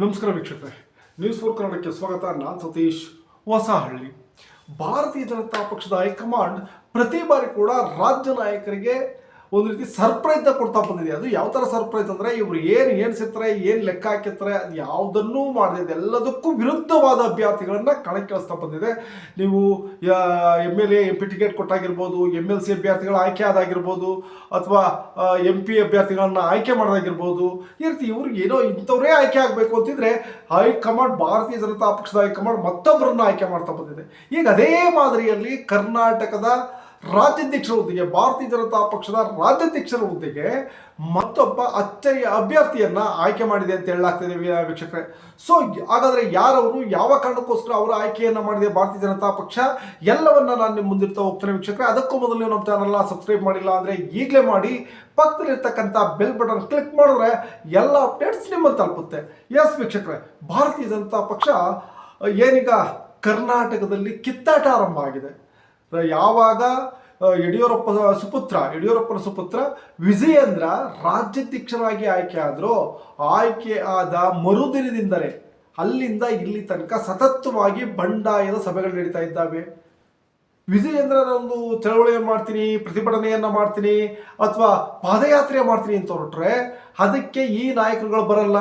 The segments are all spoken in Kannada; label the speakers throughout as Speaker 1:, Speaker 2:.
Speaker 1: ನಮಸ್ಕಾರ ವೀಕ್ಷಕರೇ. ನ್ಯೂಸ್ ಫೋರ್ ಕನ್ನಡಕ್ಕೆ ಸ್ವಾಗತ. ನಾನು ಸತೀಶ್ ಹೊಸಹಳ್ಳಿ. ಭಾರತೀಯ ಜನತಾ ಪಕ್ಷದ ಹೈಕಮಾಂಡ್ ಪ್ರತಿ ಬಾರಿ ಕೂಡ ರಾಜ್ಯ ನಾಯಕರಿಗೆ ಒಂದು ರೀತಿ ಸರ್ಪ್ರೈಸ್ ಕೊಡ್ತಾ ಬಂದಿದೆ. ಅದು ಯಾವ ಥರ ಸರ್ಪ್ರೈಸ್ ಅಂದರೆ ಇವರು ಏನು ಎಣಿಸಿರ್ತಾರೆ, ಏನು ಲೆಕ್ಕ ಹಾಕಿರ್ತಾರೆ, ಅದು ಯಾವುದನ್ನೂ ಮಾಡಿದೆ ಎಲ್ಲದಕ್ಕೂ ವಿರುದ್ಧವಾದ ಅಭ್ಯರ್ಥಿಗಳನ್ನು ಕಣಕ್ಕಿಳಿಸ್ತಾ ಬಂದಿದೆ. ನೀವು M L A, M P ticket ಕೊಟ್ಟಾಗಿರ್ಬೋದು, M L C ಅಭ್ಯರ್ಥಿಗಳ ಆಯ್ಕೆ ಆದಾಗಿರ್ಬೋದು, ಅಥವಾ ಎಂ ಪಿ ಅಭ್ಯರ್ಥಿಗಳನ್ನು ಆಯ್ಕೆ ಮಾಡೋದಾಗಿರ್ಬೋದು, ಈ ರೀತಿ ಇವ್ರಿಗೆ ಏನೋ ಇಂಥವರೇ ಆಯ್ಕೆ ಆಗಬೇಕು ಅಂತಿದ್ರೆ ಹೈಕಮಾಂಡ್, ಭಾರತೀಯ ಜನತಾ ಪಕ್ಷದ ಹೈಕಮಾಂಡ್ ಮತ್ತೊಬ್ಬರನ್ನ ಆಯ್ಕೆ ಮಾಡ್ತಾ ಬಂದಿದೆ. ಈಗ ಅದೇ ಮಾದರಿಯಲ್ಲಿ ಕರ್ನಾಟಕದ ರಾಜ್ಯಾಧ್ಯಕ್ಷರ ಹುದ್ದೆಗೆ, ಭಾರತೀಯ ಜನತಾ ಪಕ್ಷದ ರಾಜ್ಯಾಧ್ಯಕ್ಷರ ಹುದ್ದೆಗೆ ಮತ್ತೊಬ್ಬ ಅಚ್ಚರಿಯ ಅಭ್ಯರ್ಥಿಯನ್ನ ಆಯ್ಕೆ ಮಾಡಿದೆ ಅಂತ ಹೇಳಲಾಗ್ತಿದೆ ವೀಕ್ಷಕರೇ. ಸೊ ಹಾಗಾದ್ರೆ ಯಾರವರು, ಯಾವ ಕಾರಣಕ್ಕೋಸ್ಕರ ಅವರ ಆಯ್ಕೆಯನ್ನ ಮಾಡಿದೆ ಭಾರತೀಯ ಜನತಾ ಪಕ್ಷ? ಎಲ್ಲವನ್ನ ನಾನು ನಿಮ್ಮ ಮುಂದಿರ್ತಾ ಹೋಗ್ತೇನೆ ವೀಕ್ಷಕರೇ. ಅದಕ್ಕೂ ಮೊದಲು ನಮ್ಮ ಚಾನಲ್ನ ಸಬ್ಸ್ಕ್ರೈಬ್ ಮಾಡಿಲ್ಲ ಅಂದ್ರೆ ಈಗಲೇ ಮಾಡಿ, ಪಕ್ಕದಲ್ಲಿರ್ತಕ್ಕಂಥ ಬೆಲ್ ಬಟನ್ ಕ್ಲಿಕ್ ಮಾಡಿದ್ರೆ ಎಲ್ಲ ಅಪ್ಡೇಟ್ಸ್ ನಿಮ್ಮ ತಲುಪುತ್ತೆ. ಎಸ್ ವೀಕ್ಷಕರೇ, ಭಾರತೀಯ ಜನತಾ ಪಕ್ಷ ಏನೀಗ ಕರ್ನಾಟಕದಲ್ಲಿ ಕಿತ್ತಾಟ ಆರಂಭ ಆಗಿದೆ. ಯಾವಾಗ ಯಡಿಯೂರಪ್ಪ ಸುಪುತ್ರ, ಯಡಿಯೂರಪ್ಪನ ಸುಪುತ್ರ ವಿಜಯೇಂದ್ರ ರಾಜ್ಯಾಧ್ಯಕ್ಷರಾಗಿ ಆಯ್ಕೆ ಆದರೂ ಆಯ್ಕೆ ಆದ ಮರುದಿನದಿಂದಲೇ ಅಲ್ಲಿಂದ ಇಲ್ಲಿ ತನಕ ಸತತವಾಗಿ ಬಂಡಾಯದ ಸಭೆಗಳು ನಡೀತಾ ಇದ್ದಾವೆ. ವಿಜಯೇಂದ್ರನೊಂದು ಚಳವಳಿಯನ್ನು ಮಾಡ್ತೀನಿ, ಪ್ರತಿಭಟನೆಯನ್ನು ಮಾಡ್ತೀನಿ ಅಥವಾ ಪಾದಯಾತ್ರೆ ಮಾಡ್ತೀನಿ ಅಂತ ಹೊರಟ್ರೆ ಅದಕ್ಕೆ ಈ ನಾಯಕರುಗಳು ಬರಲ್ಲ.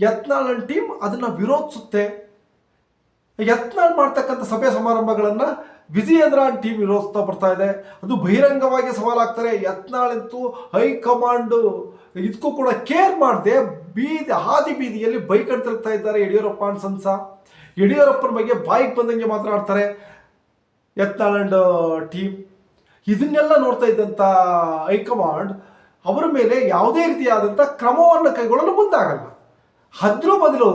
Speaker 1: ಯತ್ನಾಳನ್ ಟೀಮ್ ಅದನ್ನ ವಿರೋಧಿಸುತ್ತೆ. ಯತ್ನಾಳ್ ಮಾಡ್ತಕ್ಕಂಥ ಸಭೆ ಸಮಾರಂಭಗಳನ್ನ ವಿಜಯೇಂದ್ರ ಟೀಮ್ ವಿರೋಧಿಸ್ತಾ ಬರ್ತಾ ಇದೆ. ಅದು ಬಹಿರಂಗವಾಗಿ ಸವಾಲಾಗ್ತಾರೆ. ಯತ್ನಾಳಂತೂ ಹೈಕಮಾಂಡ್ ಇದಕ್ಕೂ ಕೂಡ ಕೇರ್ ಮಾಡದೆ ಬೀದಿ, ಹಾದಿ ಬೀದಿಯಲ್ಲಿ ಬೈಕ್ ತಿರುಗ್ತಾ ಇದ್ದಾರೆ ಯಡಿಯೂರಪ್ಪ ಅಂಡ್ ಸಂಸ. ಯಡಿಯೂರಪ್ಪನ ಬಗ್ಗೆ ಬಾಯಿಗೆ ಬಂದಂಗೆ ಮಾತನಾಡ್ತಾರೆ ಯತ್ನಾಳ್ ಅಂಡ್ ಟೀಮ್. ಇದನ್ನೆಲ್ಲ ನೋಡ್ತಾ ಇದ್ದಂಥ ಹೈಕಮಾಂಡ್ ಅವರ ಮೇಲೆ ಯಾವುದೇ ರೀತಿಯಾದಂಥ ಕ್ರಮವನ್ನು ಕೈಗೊಳ್ಳಲು ಮುಂದಾಗಲ್ಲ. ಅದ್ರ ಬದಲು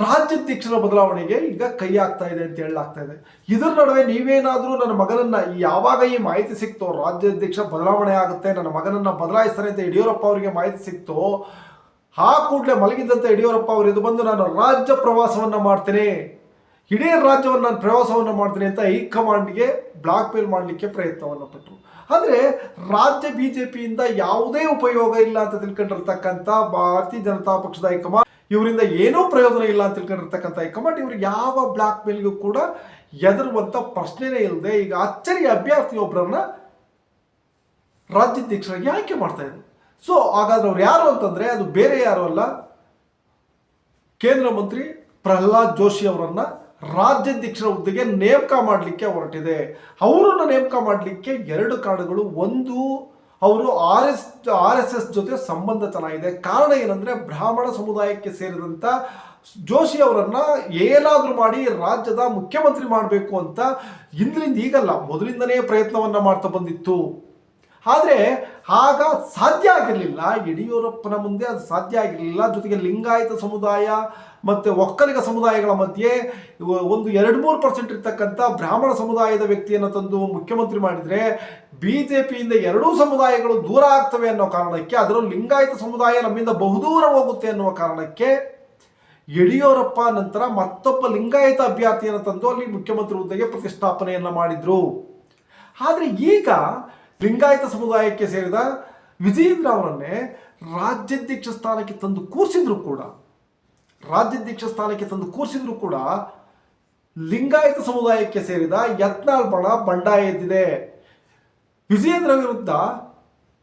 Speaker 1: ರಾಜ್ಯಾಧ್ಯಕ್ಷರ ಬದಲಾವಣೆಗೆ ಈಗ ಕೈ ಆಗ್ತಾ ಇದೆ ಅಂತ ಹೇಳಲಾಗ್ತಾ ಇದೆ. ಇದರ ನಡುವೆ ನೀವೇನಾದರೂ ನನ್ನ ಮಗನನ್ನ ಯಾವಾಗ ಈ ಮಾಹಿತಿ ಸಿಕ್ತೋ ರಾಜ್ಯಾಧ್ಯಕ್ಷ ಬದಲಾವಣೆ ಆಗುತ್ತೆ, ನನ್ನ ಮಗನನ್ನ ಬದಲಾಯಿಸ್ತಾರೆ ಅಂತ ಯಡಿಯೂರಪ್ಪ ಅವರಿಗೆ ಮಾಹಿತಿ ಸಿಕ್ತೋ, ಆ ಕೂಡಲೇ ಮಲಗಿದ್ದಂಥ ಯಡಿಯೂರಪ್ಪ ಅವರು ಇದು ಬಂದು ನಾನು ರಾಜ್ಯ ಪ್ರವಾಸವನ್ನ ಮಾಡ್ತೇನೆ, ಇಡೀ ರಾಜ್ಯವನ್ನು ನಾನು ಪ್ರವಾಸವನ್ನು ಮಾಡ್ತೀನಿ ಅಂತ ಹೈಕಮಾಂಡ್ಗೆ ಬ್ಲಾಕ್ ಮೇಲ್ ಮಾಡಲಿಕ್ಕೆ ಪ್ರಯತ್ನವನ್ನು ಪಟ್ಟರು ಆದರೆ ರಾಜ್ಯ ಬಿ ಜೆ ಪಿಯಿಂದ ಯಾವುದೇ ಉಪಯೋಗ ಇಲ್ಲ ಅಂತ ತಿಳ್ಕೊಂಡಿರ್ತಕ್ಕಂಥ ಭಾರತೀಯ ಜನತಾ ಪಕ್ಷದ ಹೈಕಮಾಂಡ್ ಇವರಿಂದ ಏನೂ ಪ್ರಯೋಜನ ಇಲ್ಲ ಅಂತ ತಿಳ್ಕೊಂಡಿರ್ತಕ್ಕಂಥ ಹೈಕಮಾಂಡ್ ಇವರು ಯಾವ ಬ್ಲಾಕ್ ಮೇಲ್ಗೂ ಕೂಡ ಎದುರುವಂಥ ಪ್ರಶ್ನೆನೇ ಇಲ್ಲದೆ ಈಗ ಅಚ್ಚರಿ ಅಭ್ಯರ್ಥಿ ಒಬ್ಬರನ್ನ ರಾಜ್ಯಾಧ್ಯಕ್ಷರಾಗಿ ಆಯ್ಕೆ ಮಾಡ್ತಾ ಇದ್ರು. ಸೊ ಹಾಗಾದ್ರೆ ಅವ್ರು ಯಾರು ಅಂತಂದ್ರೆ, ಅದು ಬೇರೆ ಯಾರು ಅಲ್ಲ, ಕೇಂದ್ರ ಮಂತ್ರಿ ಪ್ರಹ್ಲಾದ್ ಜೋಶಿ ಅವರನ್ನ ರಾಜ್ಯಾಧ್ಯಕ್ಷರ ಹುದ್ದೆಗೆ ನೇಮಕ ಮಾಡಲಿಕ್ಕೆ ಹೊರಟಿದೆ. ಅವರನ್ನು ನೇಮಕ ಮಾಡಲಿಕ್ಕೆ ಎರಡು ಕಾರಣಗಳು ಒಂದು ಅವರು R S R S S ಜೊತೆ ಸಂಬಂಧ ಚೆನ್ನಾಗಿದೆ ಕಾರಣ ಏನಂದ್ರೆ ಬ್ರಾಹ್ಮಣ ಸಮುದಾಯಕ್ಕೆ ಸೇರಿದಂಥ ಜೋಶಿ ಅವರನ್ನ ಏನಾದರೂ ಮಾಡಿ ರಾಜ್ಯದ ಮುಖ್ಯಮಂತ್ರಿ ಮಾಡಬೇಕು ಅಂತ ಇಂದ್ರಿಂದ ಈಗಲ್ಲ, ಮೊದಲಿಂದನೇ ಪ್ರಯತ್ನವನ್ನ ಮಾಡ್ತಾ ಬಂದಿತ್ತು. ಆದರೆ ಆಗ ಸಾಧ್ಯ ಆಗಿರಲಿಲ್ಲ. ಯಡಿಯೂರಪ್ಪನ ಮುಂದೆ ಅದು ಸಾಧ್ಯ ಆಗಿರಲಿಲ್ಲ. ಜೊತೆಗೆ ಲಿಂಗಾಯತ ಸಮುದಾಯ ಮತ್ತು ಒಕ್ಕಲಿಗ ಸಮುದಾಯಗಳ ಮಧ್ಯೆ ಒಂದು ಎರಡು ಮೂರು ಪರ್ಸೆಂಟ್ ಇರ್ತಕ್ಕಂಥ ಬ್ರಾಹ್ಮಣ ಸಮುದಾಯದ ವ್ಯಕ್ತಿಯನ್ನು ತಂದು ಮುಖ್ಯಮಂತ್ರಿ ಮಾಡಿದರೆ ಬಿ ಜೆ ಪಿಯಿಂದ ಎರಡೂ ಸಮುದಾಯಗಳು ದೂರ ಆಗ್ತವೆ ಅನ್ನೋ ಕಾರಣಕ್ಕೆ, ಅದರಲ್ಲೂ ಲಿಂಗಾಯತ ಸಮುದಾಯ ನಮ್ಮಿಂದ ಬಹುದೂರ ಹೋಗುತ್ತೆ ಅನ್ನುವ ಕಾರಣಕ್ಕೆ ಯಡಿಯೂರಪ್ಪ ನಂತರ ಮತ್ತೊಬ್ಬ ಲಿಂಗಾಯತ ಅಭ್ಯರ್ಥಿಯನ್ನು ತಂದು ಅಲ್ಲಿ ಮುಖ್ಯಮಂತ್ರಿ ಹುದ್ದೆಗೆ ಪ್ರತಿಷ್ಠಾಪನೆಯನ್ನ ಮಾಡಿದ್ರು. ಆದರೆ ಈಗ ಲಿಂಗಾಯತ ಸಮುದಾಯಕ್ಕೆ ಸೇರಿದ ವಿಜಯೇಂದ್ರ ಅವರನ್ನೇ ರಾಜ್ಯಾಧ್ಯಕ್ಷ ಸ್ಥಾನಕ್ಕೆ ತಂದು ಕೂರಿಸಿದ್ರು ಕೂಡ. ರಾಜ್ಯಾಧ್ಯಕ್ಷ ಸ್ಥಾನಕ್ಕೆ ತಂದು ಕೂರಿಸಿದ್ರು ಕೂಡ ಲಿಂಗಾಯತ ಸಮುದಾಯಕ್ಕೆ ಸೇರಿದ ಯತ್ನಾಳ್ ಬಣ ಬಂಡಾಯ ಎದ್ದಿದೆ. ವಿಜಯೇಂದ್ರ ವಿರುದ್ಧ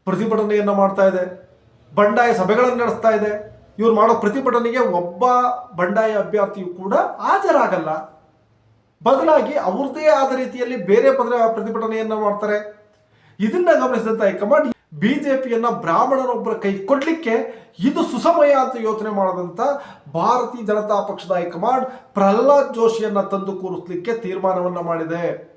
Speaker 1: ಪ್ರತಿಭಟನೆಯನ್ನ ಮಾಡ್ತಾ ಇದೆ. ಬಂಡಾಯ ಸಭೆಗಳನ್ನು ನಡೆಸ್ತಾ ಇದೆ. ಇವ್ರು ಮಾಡೋ ಪ್ರತಿಭಟನೆಗೆ ಒಬ್ಬ ಬಂಡಾಯ ಅಭ್ಯರ್ಥಿಯು ಕೂಡ ಹಾಜರಾಗಲ್ಲ. ಬದಲಾಗಿ ಅವ್ರದ್ದೇ ಆದ ರೀತಿಯಲ್ಲಿ ಬೇರೆ ಪದ ಪ್ರತಿಭಟನೆಯನ್ನ ಮಾಡ್ತಾರೆ. ಇದನ್ನ ಗಮನಿಸಿದಂತ ಹೈಕಮಾಂಡ್ ಬಿಜೆಪಿಯನ್ನ ಬ್ರಾಹ್ಮಣರೊಬ್ಬರ ಕೈ ಕೊಡ್ಲಿಕ್ಕೆ ಇದು ಸುಸಮಯ ಅಂತ ಯೋಚನೆ ಮಾಡದಂತ ಭಾರತೀಯ ಜನತಾ ಪಕ್ಷದ ಹೈಕಮಾಂಡ್ ಪ್ರಹ್ಲಾದ್ ಜೋಶಿಯನ್ನ ತಂದು ಕೂರಿಸ್ಲಿಕ್ಕೆ ತೀರ್ಮಾನವನ್ನ ಮಾಡಿದೆ.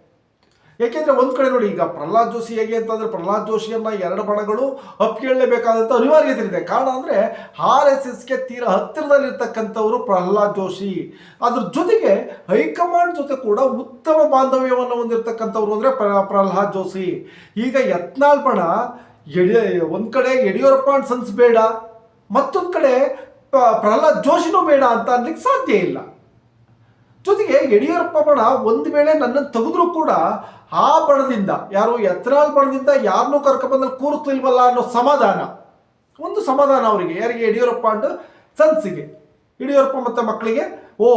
Speaker 1: ಯಾಕೆಂದ್ರೆ ಒಂದ್ ಕಡೆ ನೋಡಿ, ಈಗ ಪ್ರಹ್ಲಾದ್ ಜೋಶಿ ಹೇಗೆ ಅಂತಂದ್ರೆ ಪ್ರಹ್ಲಾದ್ ಜೋಶಿಯನ್ನ ಎರಡು ಬಣಗಳು ಅಪ್ಕೇಳಲೇಬೇಕಾದಂತ ಅನಿವಾರ್ಯತೆ ಇದೆ. ಕಾರಣ ಅಂದ್ರೆ ಆರ್ ಎಸ್ ಎಸ್ಗೆ ತೀರಾ ಹತ್ತಿರದಲ್ಲಿರ್ತಕ್ಕಂಥವರು ಪ್ರಹ್ಲಾದ್ ಜೋಶಿ. ಅದ್ರ ಜೊತೆಗೆ ಹೈಕಮಾಂಡ್ ಜೊತೆ ಕೂಡ ಉತ್ತಮ ಬಾಂಧವ್ಯವನ್ನು ಹೊಂದಿರತಕ್ಕಂಥವ್ರು ಅಂದ್ರೆ ಪ್ರ- ಪ್ರಹ್ಲಾದ್ ಜೋಶಿ. ಈಗ ಯತ್ನಾಳ್ ಬಣ ಯಡಿ ಒಂದು ಕಡೆ ಯಡಿಯೂರಪ್ಪ ಅಂಡ್ ಸನ್ಸ್ ಬೇಡ, ಮತ್ತೊಂದು ಕಡೆ ಪ್ರಹ್ಲಾದ್ ಜೋಶಿನೂ ಬೇಡ ಅಂತ ಅನ್ಲಿಕ್ಕೆ ಸಾಧ್ಯ ಇಲ್ಲ. ಜೊತೆಗೆ ಯಡಿಯೂರಪ್ಪ ಬಣ ಒಂದು ವೇಳೆ ನನ್ನನ್ನು ತೆಗೆದ್ರೂ ಕೂಡ ಆ ಬಣದಿಂದ, ಯಾರು ಎತ್ತರಾಲ್ ಬಣದಿಂದ ಯಾರನ್ನೂ ಕರ್ಕೊಂಡ್ಬಂದಲ್ಲಿ ಕೂರುತ್ತಿಲ್ವಲ್ಲ ಅನ್ನೋ ಸಮಾಧಾನ. ಒಂದು ಸಮಾಧಾನ ಅವರಿಗೆ, ಯಾರಿಗೆ? ಯಡಿಯೂರಪ್ಪ ಅಂಡ್ ಸನ್ಸಿಗೆ. ಯಡಿಯೂರಪ್ಪ ಮತ್ತು ಮಕ್ಕಳಿಗೆ, ಓ,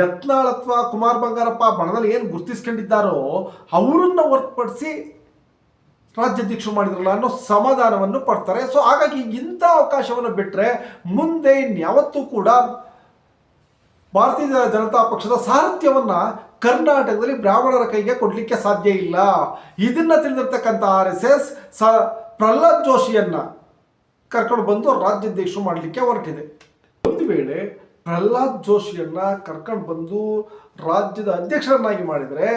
Speaker 1: ಯತ್ನಾಳ್ ಅಥವಾ ಕುಮಾರ್ ಬಂಗಾರಪ್ಪ ಬಣದಲ್ಲಿ ಏನು ಗುರ್ತಿಸ್ಕೊಂಡಿದ್ದಾರೋ, ಅವರನ್ನ ಹೊರತುಪಡಿಸಿ ರಾಜ್ಯಾಧ್ಯಕ್ಷರು ಮಾಡಿದ್ರಲ್ಲ ಅನ್ನೋ ಸಮಾಧಾನವನ್ನು ಪಡ್ತಾರೆ. ಸೊ ಹಾಗಾಗಿ ಇಂಥ ಅವಕಾಶವನ್ನು ಬಿಟ್ಟರೆ ಮುಂದೆ ಇನ್ಯಾವತ್ತೂ ಕೂಡ ಭಾರತೀಯ ಜನತಾ ಪಕ್ಷದ ಸಾರಥ್ಯವನ್ನ ಕರ್ನಾಟಕದಲ್ಲಿ ಬ್ರಾಹ್ಮಣರ ಕೈಗೆ ಕೊಡಲಿಕ್ಕೆ ಸಾಧ್ಯ ಇಲ್ಲ. ಇದನ್ನ ತಿಳಿದಿರ್ತಕ್ಕಂಥ ಆರ್ ಎಸ್ ಎಸ್ ಸ ಪ್ರಹ್ಲಾದ್ ಜೋಶಿಯನ್ನ ಕರ್ಕೊಂಡು ಬಂದು ರಾಜ್ಯಾಧ್ಯಕ್ಷರು ಮಾಡಲಿಕ್ಕೆ ಹೊರಟಿದೆ. ಒಂದು ವೇಳೆ ಪ್ರಹ್ಲಾದ್ ಜೋಶಿಯನ್ನ ಕರ್ಕೊಂಡು ಬಂದು ರಾಜ್ಯದ ಅಧ್ಯಕ್ಷರನ್ನಾಗಿ ಮಾಡಿದರೆ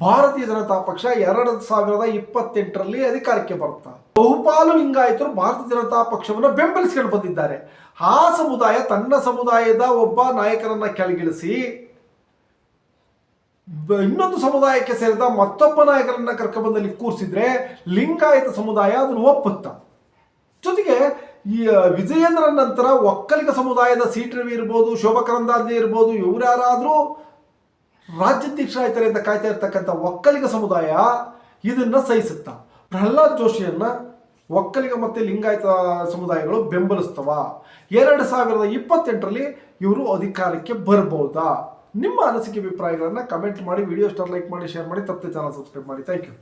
Speaker 1: ಭಾರತೀಯ ಜನತಾ ಪಕ್ಷ ಎರಡು ಸಾವಿರದ ಇಪ್ಪತ್ತೆಂಟರಲ್ಲಿ ಅಧಿಕಾರಕ್ಕೆ ಬರುತ್ತಾ. ಬಹುಪಾಲು ಲಿಂಗಾಯತರು ಭಾರತೀಯ ಜನತಾ ಪಕ್ಷವನ್ನು ಬೆಂಬಲಿಸಿಕೊಂಡು ಬಂದಿದ್ದಾರೆ. ಆ ಸಮುದಾಯ ತನ್ನ ಸಮುದಾಯದ ಒಬ್ಬ ನಾಯಕರನ್ನ ಕೆಳಗಿಳಿಸಿ ಇನ್ನೊಂದು ಸಮುದಾಯಕ್ಕೆ ಸೇರಿದ ಮತ್ತೊಬ್ಬ ನಾಯಕರನ್ನ ಕರ್ಕೊಂಡ್ಬಂದಲ್ಲಿ ಕೂರಿಸಿದ್ರೆ ಲಿಂಗಾಯತ ಸಮುದಾಯ ಅದನ್ನು ಒಪ್ಪುತ್ತಾ. ಜೊತೆಗೆ ಈ ವಿಜಯೇಂದ್ರ ನಂತರ ಒಕ್ಕಲಿಗ ಸಮುದಾಯದ ಸೀಟ್ ರವಿ ಇರ್ಬೋದು, ಶೋಭಾ ಕರಂದಾಜೆ ಇರ್ಬೋದು, ಇವ್ರು ಯಾರಾದರೂ ಅಂತ ಕಾಯ್ತಾ ಇರ್ತಕ್ಕಂಥ ಒಕ್ಕಲಿಗ ಸಮುದಾಯ ಇದನ್ನ ಸಹಿಸುತ್ತ. ಪ್ರಹ್ಲಾದ್ ಜೋಶಿಯನ್ನ ಒಕ್ಕಲಿಗ ಮತ್ತೆ ಲಿಂಗಾಯತ ಸಮುದಾಯಗಳು ಬೆಂಬಲಿಸ್ತವ. ಎರಡು ಸಾವಿರದ ಇಪ್ಪತ್ತೆಂಟರಲ್ಲಿ ಇವರು ಅಧಿಕಾರಕ್ಕೆ ಬರ್ಬೋದಾ? ನಿಮ್ಮ ಅನಿಸಿಕೆ ಅಭಿಪ್ರಾಯಗಳನ್ನ ಕಮೆಂಟ್ ಮಾಡಿ ವಿಡಿಯೋ ಸ್ಟಾರ್ ಲೈಕ್ ಮಾಡಿ ಶೇರ್ ಮಾಡಿ, ತಪ್ಪದೆ ಚಾನಲ್ ಸಬ್ಸ್ಕ್ರೈಬ್ ಮಾಡಿ. Thank you